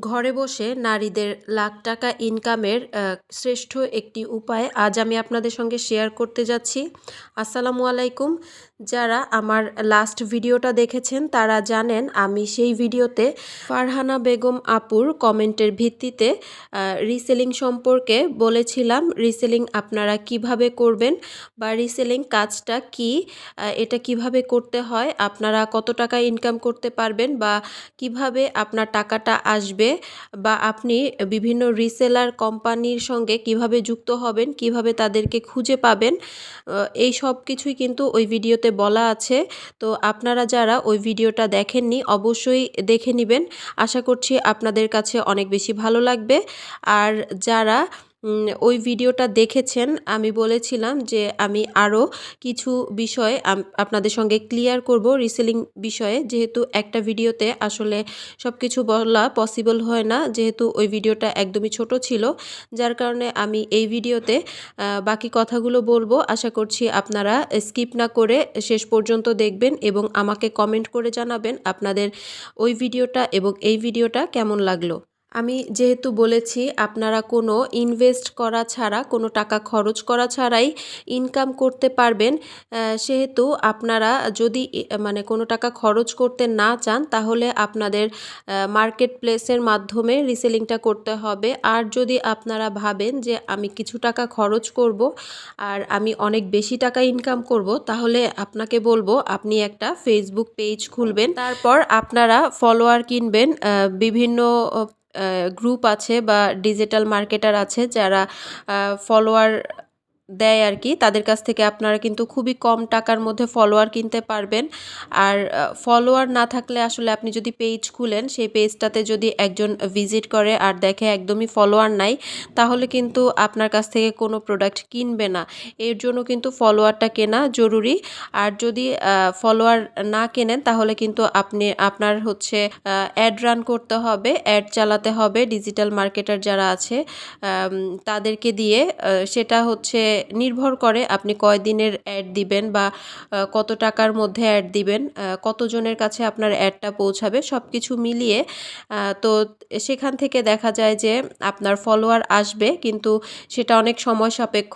ঘরে বসে নারীদের লাখ টাকা ইনকামের শ্রেষ্ঠ একটি উপায়। আজ আমি আপনাদের সঙ্গে শেয়ার করতে যাচ্ছি। আসসালামু আলাইকুম। যারা আমার লাস্ট ভিডিওটা দেখেছেন, তারা জানেন আমি সেই ভিডিওতে ফারহানা বেগম আপুর কমেন্টের ভিত্তিতে রিসেলিং সম্পর্কে বলেছিলাম রিসেলিং আপনারা কীভাবে করবেন বা রিসেলিং কাজটা কি এটা কীভাবে করতে হয়, আপনারা কত টাকা ইনকাম করতে পারবেন বা কীভাবে আপনার টাকাটা আসবে বা আপনি বিভিন্ন রিসেলার কোম্পানির সঙ্গে কীভাবে যুক্ত হবেন, কীভাবে তাদেরকে খুঁজে পাবেন এই সব কিছুই কিন্তু ওই ভিডিওতে বলা আছে। তো আপনারা যারা ওই ভিডিওটা দেখেননি, অবশ্যই দেখে নেবেন। আশা করছি আপনাদের কাছে অনেক বেশি ভালো লাগবে। আর যারা ওই ভিডিওটা দেখেছেন, আমি বলেছিলাম যে আমি আরও কিছু বিষয় আপনাদের সঙ্গে ক্লিয়ার করব রিসেলিং বিষয়ে। যেহেতু একটা ভিডিওতে আসলে সব কিছু বলা পসিবল হয় না, যেহেতু ওই ভিডিওটা একদমই ছোট ছিল, যার কারণে আমি এই ভিডিওতে বাকি কথাগুলো বলব। আশা করছি আপনারা স্কিপ না করে শেষ পর্যন্ত দেখবেন এবং আমাকে কমেন্ট করে জানাবেন আপনাদের ওই ভিডিওটা এবং এই ভিডিওটা কেমন লাগল। আমি যেহেতু বলেছি আপনারা কোনো ইনভেস্ট করা ছাড়া কোনো টাকা খরচ করা ছাড়াই ইনকাম করতে পারবেন। সেহেতু আপনারা যদি মানে কোনো টাকা খরচ করতে না চান তাহলে আপনাদের মার্কেট প্লেসের মাধ্যমে রিসেলিংটা করতে হবে। আর যদি আপনারা ভাবেন যে আমি কিছু টাকা খরচ করব আর আমি অনেক বেশি টাকা ইনকাম করব তাহলে আপনাকে বলব আপনি একটা ফেসবুক পেজ খুলবেন। তারপর আপনারা ফলোয়ার কিনবেন বিভিন্ন গ্রুপ আছে বা ডিজিটাল মার্কেটার আছে যারা ফলোয়ার দেয় আর কি। তাদের কাছ থেকে আপনারা কিন্তু খুবই কম টাকার মধ্যে ফলোয়ার কিনতে পারবেন। আর ফলোয়ার না থাকলে আসলে আপনি যদি পেজ খুলেন, সেই পেজটাতে যদি একজন ভিজিট করে আর দেখে একদমই ফলোয়ার নাই, তাহলে কিন্তু আপনার কাছ থেকে কোনো প্রোডাক্ট কিনবে না। এর জন্য কিন্তু ফলোয়ারটা কেনা জরুরি। আর যদি ফলোয়ার না কেনেন, তাহলে কিন্তু আপনি, আপনার হচ্ছে অ্যাড রান করতে হবে অ্যাড চালাতে হবে। ডিজিটাল মার্কেটার যারা আছে তাদেরকে দিয়ে সেটা হচ্ছে নির্ভর করে আপনি কয়দিনের অ্যাড দিবেন বা কত টাকার মধ্যে অ্যাড দিবেন কতজনের কাছে আপনার অ্যাডটা পৌঁছাবে সব কিছু মিলিয়ে তো সেখান থেকে দেখা যায় যে আপনার ফলোয়ার আসবে, কিন্তু সেটা অনেক সময় সাপেক্ষ।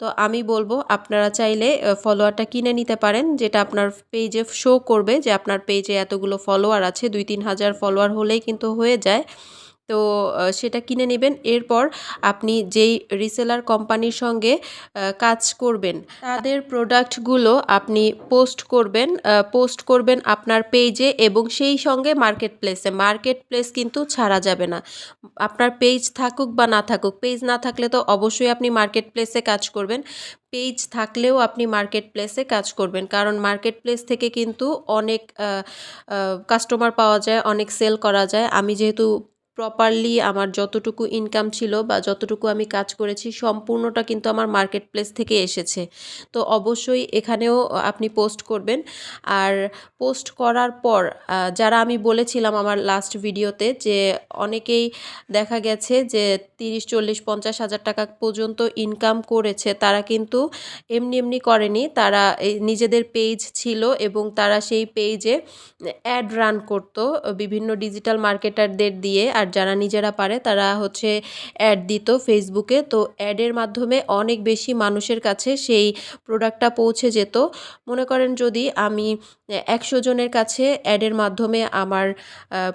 তো আমি বলব আপনারা চাইলে ফলোয়ারটা কিনে নিতে পারেন, যেটা আপনার পেজে শো করবে যে আপনার পেজে এতগুলো ফলোয়ার আছে, দুই তিন হাজার ফলোয়ার হলেই কিন্তু হয়ে যায়। তো সেটা কিনে নেবেন। এরপর আপনি যেই রিসেলার কোম্পানির সঙ্গে কাজ করবেন তাদের প্রোডাক্টগুলো আপনি পোস্ট করবেন পোস্ট করবেন আপনার পেজে এবং সেই সঙ্গে মার্কেট প্লেসে মার্কেট প্লেস কিন্তু ছাড়া যাবে না। আপনার পেজ থাকুক বা না থাকুক পেজ না থাকলে তো অবশ্যই আপনি মার্কেট প্লেসে কাজ করবেন। পেজ থাকলেও আপনি মার্কেট প্লেসে কাজ করবেন। কারণ মার্কেট প্লেস থেকে কিন্তু অনেক কাস্টমার পাওয়া যায় অনেক সেল করা যায়। আমি যেহেতু প্রপারলি আমার যতটুকু ইনকাম ছিল বা যতটুকু আমি কাজ করেছি, সম্পূর্ণটা কিন্তু আমার মার্কেট প্লেস থেকে এসেছে। তো অবশ্যই এখানেও আপনি পোস্ট করবেন। আর পোস্ট করার পর যারা আমি বলেছিলাম আমার লাস্ট ভিডিওতে যে অনেকেই দেখা গেছে যে তিরিশ, চল্লিশ, পঞ্চাশ হাজার টাকা পর্যন্ত ইনকাম করেছে, তারা কিন্তু এমনি এমনি করেনি। তারা নিজেদের পেজ ছিল এবং তারা সেই পেজে অ্যাড রান করতো বিভিন্ন ডিজিটাল মার্কেটারদের দিয়ে। আর যারা নিজেরা পারে, তারা হচ্ছে অ্যাড দিত ফেসবুকে তো অ্যাডের মাধ্যমে অনেক বেশি মানুষের কাছে সেই প্রোডাক্টটা পৌঁছে যেত। মনে করেন যদি আমি একশো জনের কাছে অ্যাডের মাধ্যমে আমার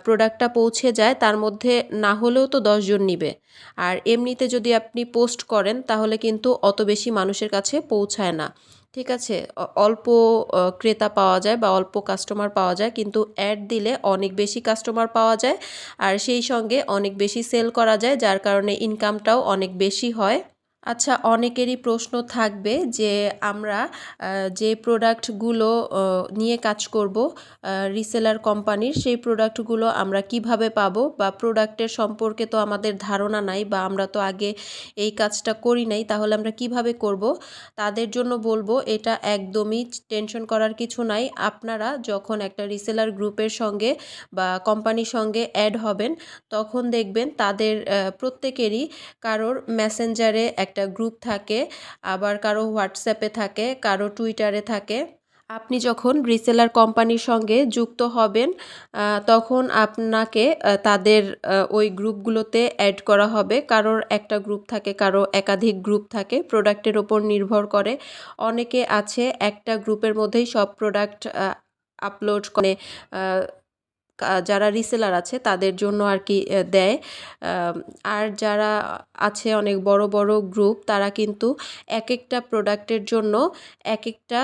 প্রোডাক্টটা পৌঁছে যায়, তার মধ্যে না হলেও তো দশজন নিবে। আর এমনিতে যদি আপনি পোস্ট করেন, তাহলে কিন্তু অত বেশি মানুষের কাছে পৌঁছায় না। ঠিক আছে অল্প ক্রেতা পাওয়া যায় বা অল্প কাস্টমার পাওয়া যায়, কিন্তু অ্যাড দিলে অনেক বেশি কাস্টমার পাওয়া যায়। আর সেই সঙ্গে অনেক বেশি সেল করা যায়, যার কারণে ইনকামটাও অনেক বেশি হয়। আচ্ছা অনেকেরই প্রশ্ন থাকবে যে আমরা যে প্রোডাক্টগুলো নিয়ে কাজ করব রিসেলার কোম্পানির সেই প্রোডাক্টগুলো আমরা কীভাবে পাবো বা প্রোডাক্টের সম্পর্কে তো আমাদের ধারণা নাই বা আমরা তো আগে এই কাজটা করি নাই, তাহলে আমরা কীভাবে করব? তাদের জন্য বলব, এটা একদমই টেনশন করার কিছু নাই। আপনারা যখন একটা রিসেলার গ্রুপের সঙ্গে বা কোম্পানির সঙ্গে অ্যাড হবেন, তখন দেখবেন তাদের প্রত্যেকেরই কারোর মেসেঞ্জারে একটা গ্রুপ থাকে, আবার কারও হোয়াটসঅ্যাপে থাকে, কারও টুইটারে থাকে। আপনি যখন রিসেলার কোম্পানির সঙ্গে যুক্ত হবেন তখন আপনাকে তাদের ওই গ্রুপগুলোতে অ্যাড করা হবে। কারোর একটা গ্রুপ থাকে, কারও একাধিক গ্রুপ থাকে প্রোডাক্টের ওপর নির্ভর করে। অনেকে আছে, একটা গ্রুপের মধ্যেই সব প্রোডাক্ট আপলোড করে যারা রিসেলার আছে, তাদের জন্য আর কি দেয়। আর যারা আছে অনেক বড় বড় গ্রুপ তারা কিন্তু এক একটা প্রোডাক্টের জন্য এক একটা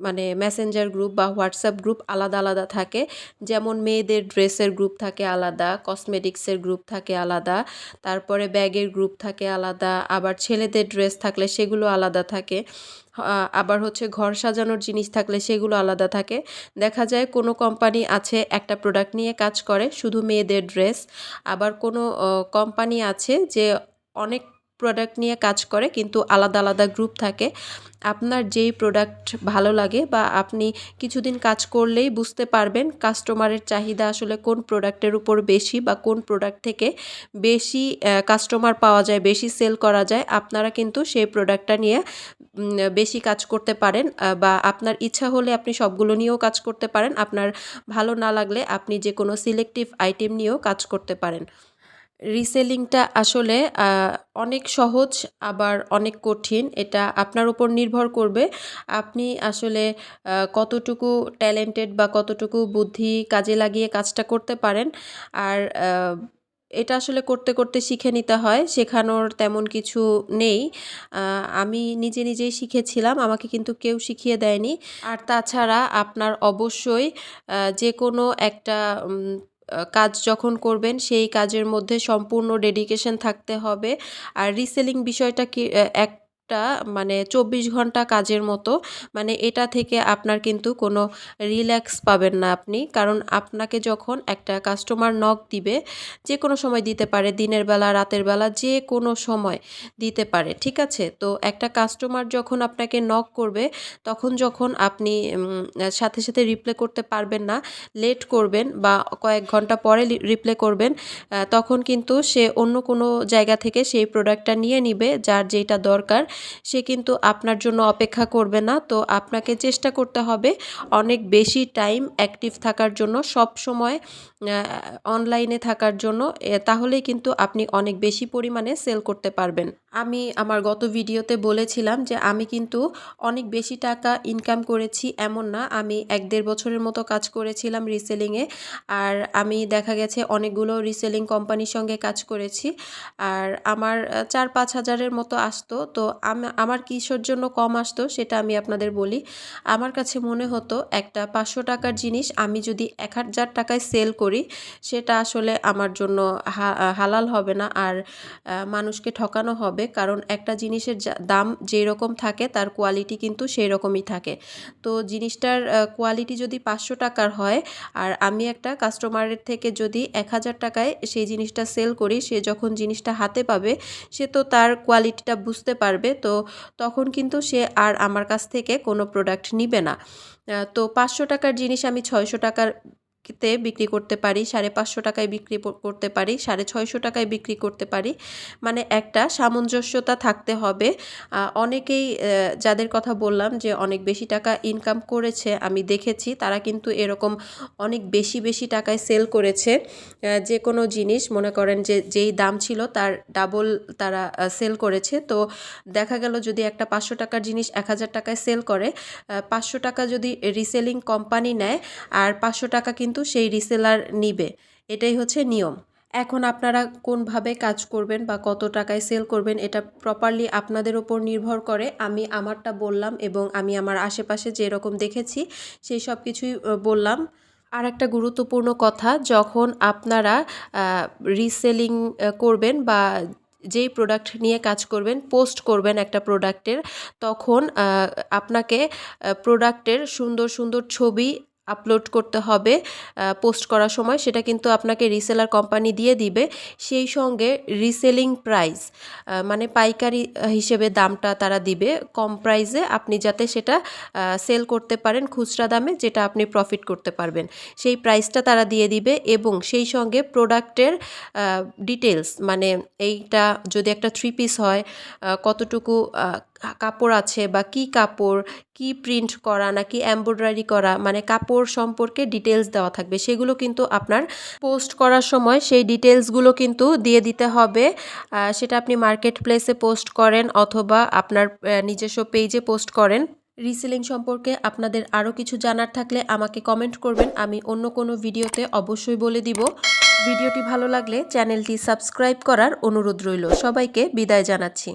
মানে মেসেঞ্জার গ্রুপ বা হোয়াটসঅ্যাপ গ্রুপ আলাদা আলাদা থাকে। যেমন মেয়েদের ড্রেসের গ্রুপ থাকে আলাদা কসমেটিক্সের গ্রুপ থাকে আলাদা, তারপরে ব্যাগের গ্রুপ থাকে আলাদা, আবার ছেলেদের ড্রেস থাকলে সেগুলো আলাদা থাকে। আবার হচ্ছে ঘর সাজানোর জিনিস থাকলে সেগুলো আলাদা থাকে। দেখা যায় কোনো কোম্পানি আছে একটা প্রোডাক্ট নিয়ে কাজ করে, শুধু মেয়েদের ড্রেস আবার কোনো কোম্পানি আছে যে অনেক প্রোডাক্ট নিয়ে কাজ করে, কিন্তু আলাদা আলাদা গ্রুপ থাকে। আপনার যেই প্রোডাক্ট ভালো লাগে বা আপনি কিছুদিন কাজ করলেই বুঝতে পারবেন কাস্টমারের চাহিদা আসলে কোন প্রোডাক্টের উপর বেশি বা কোন প্রোডাক্ট থেকে বেশি কাস্টমার পাওয়া যায়, বেশি সেল করা যায়। আপনারা কিন্তু সেই প্রোডাক্টটা নিয়ে বেশি কাজ করতে পারেন বা আপনার ইচ্ছা হলে আপনি সবগুলো নিয়েও কাজ করতে পারেন। আপনার ভালো না লাগলে আপনি যে কোনো সিলেক্টিভ আইটেম নিয়েও কাজ করতে পারেন। রিসেলিংটা আসলে অনেক সহজ, আবার অনেক কঠিন। এটা আপনার উপর নির্ভর করবে আপনি আসলে কতটুকু ট্যালেন্টেড বা কতটুকু বুদ্ধি কাজে লাগিয়ে কাজটা করতে পারেন। আর এটা আসলে করতে করতে শিখে নিতে হয়, শেখানোর তেমন কিছু নেই। আমি নিজে নিজেই শিখেছিলাম, আমাকে কিন্তু কেউ শিখিয়ে দেয়নি। আর তাছাড়া আপনার অবশ্যই যে কোনো একটা কাজ যখন করবেন সেই কাজের মধ্যে সম্পূর্ণ ডেডিকেশন থাকতে হবে। আর রিসেলিং বিষয়টা কি আহ, একটা মানে চব্বিশ ঘণ্টা কাজের মতো মানে এটা থেকে আপনার কিন্তু কোনো রিল্যাক্স পাবেন না আপনি। কারণ আপনাকে যখন একটা কাস্টমার নক দিবে, যে কোনো সময় দিতে পারে, দিনের বেলা, রাতের বেলা, যে কোনো সময় দিতে পারে, ঠিক আছে? তো একটা কাস্টমার যখন আপনাকে নক করবে, তখন যখন আপনি সাথে সাথে রিপ্লে করতে পারবেন না, লেট করবেন বা কয়েক ঘণ্টা পরে রিপ্লে করবেন তখন কিন্তু সে অন্য কোনো জায়গা থেকে সেই প্রোডাক্টটা নিয়ে নিবে, যার যেটা দরকার সে কিন্তু আপনার জন্য অপেক্ষা করবে না। তো আপনাকে চেষ্টা করতে হবে অনেক বেশি টাইম অ্যাক্টিভ থাকার জন্য, সব সময় অনলাইনে থাকার জন্য তাহলেই কিন্তু আপনি অনেক বেশি পরিমাণে সেল করতে পারবেন। আমি আমার গত ভিডিওতে বলেছিলাম যে আমি কিন্তু অনেক বেশি টাকা ইনকাম করেছি এমন না, আমি এক দেড় বছরের মতো কাজ করেছিলাম রিসেলিংয়ে আর আমি দেখা গেছে অনেকগুলো রিসেলিং কোম্পানির সঙ্গে কাজ করেছি, আর আমার চার পাঁচ হাজারের মতো আসতো। তো আমার কিসের জন্য কম আসতো সেটা আমি আপনাদের বলি। আমার কাছে মনে হতো একটা পাঁচশো টাকার জিনিস আমি যদি এক হাজার টাকায় সেল করি, সেটা আসলে আমার জন্য হালাল হবে না আর মানুষকে ঠকানো হবে। কারণ একটা জিনিসের দাম যেই রকম থাকে তার কোয়ালিটি কিন্তু সেই রকমই থাকে। তো জিনিসটার কোয়ালিটি যদি পাঁচশো টাকার হয় আর আমি একটা কাস্টমারের থেকে যদি এক হাজার টাকায় সেই জিনিসটা সেল করি, সে যখন জিনিসটা হাতে পাবে, সে তো তার কোয়ালিটিটা বুঝতে পারবে। তো তখন কিন্তু সে আর আমার কাছ থেকে কোনো প্রোডাক্ট নিবে না। তো পাঁচশো টাকার জিনিস আমি ছয়শো টাকার তে বিক্রি করতে পারি, সাড়ে পাঁচশো টাকায় বিক্রি করতে পারি, সাড়ে ছয়শো টাকায় বিক্রি করতে পারি। মানে একটা সামঞ্জস্যতা থাকতে হবে। অনেকেই যাদের কথা বললাম যে অনেক বেশি টাকা ইনকাম করেছে, আমি দেখেছি, তারা কিন্তু এরকম অনেক বেশি বেশি টাকায় সেল করেছে। যে কোনো জিনিস, মনে করেন যে যেই দাম ছিল, তার ডাবল তারা সেল করেছে। তো দেখা গেল যদি একটা পাঁচশো টাকার জিনিস এক হাজার টাকায় সেল করে পাঁচশো টাকা যদি রিসেলিং কোম্পানি নেয়, আর পাঁচশো টাকা কিন্তু সেই রিসেলার নিবে। এটাই হচ্ছে নিয়ম। এখন আপনারা কোনভাবে কাজ করবেন বা কত টাকায় সেল করবেন, এটা প্রপারলি আপনাদের ওপর নির্ভর করে। আমি আমারটা বললাম এবং আমি আমার আশেপাশে যেরকম দেখেছি, সেই সব কিছুই বললাম। আর একটা গুরুত্বপূর্ণ কথা, যখন আপনারা রিসেলিং করবেন বা যেই প্রোডাক্ট নিয়ে কাজ করবেন পোস্ট করবেন একটা প্রোডাক্টের তখন আপনাকে প্রোডাক্টের সুন্দর সুন্দর ছবি আপলোড করতে হবে পোস্ট করার সময়। সেটা কিন্তু আপনাকে রিসেলার কোম্পানি দিয়ে দিবে। সেই সঙ্গে রিসেলিং প্রাইস মানে পাইকারি হিসেবে দামটা তারা দিবে। কম প্রাইসে আপনি যাতে সেটা সেল করতে পারেন খুচরা দামে, যেটা আপনি প্রফিট করতে পারবেন। সেই প্রাইসটা তারা দিয়ে দিবে এবং সেই সঙ্গে প্রোডাক্টের ডিটেলস মানে এইটা যদি একটা থ্রি পিস হয় কতটুকু কাপড় আছে বা কি কাপড়, কি প্রিন্ট করা নাকি এমব্রয়ডারি করা মানে কাপড় সম্পর্কে ডিটেলস দেওয়া থাকবে। সেগুলো কিন্তু আপনার পোস্ট করার সময় সেই ডিটেলসগুলো কিন্তু দিয়ে দিতে হবে। সেটা আপনি মার্কেট প্লেসে পোস্ট করেন অথবা আপনার নিজস্ব পেজে পোস্ট করেন। রিসেলিং সম্পর্কে আপনাদের আরও কিছু জানার থাকলে আমাকে কমেন্ট করবেন। আমি অন্য কোনো ভিডিওতে অবশ্যই বলে দিব। ভিডিওটি ভালো লাগলে চ্যানেলটি সাবস্ক্রাইব করার অনুরোধ রইল। সবাইকে বিদায় জানাচ্ছি।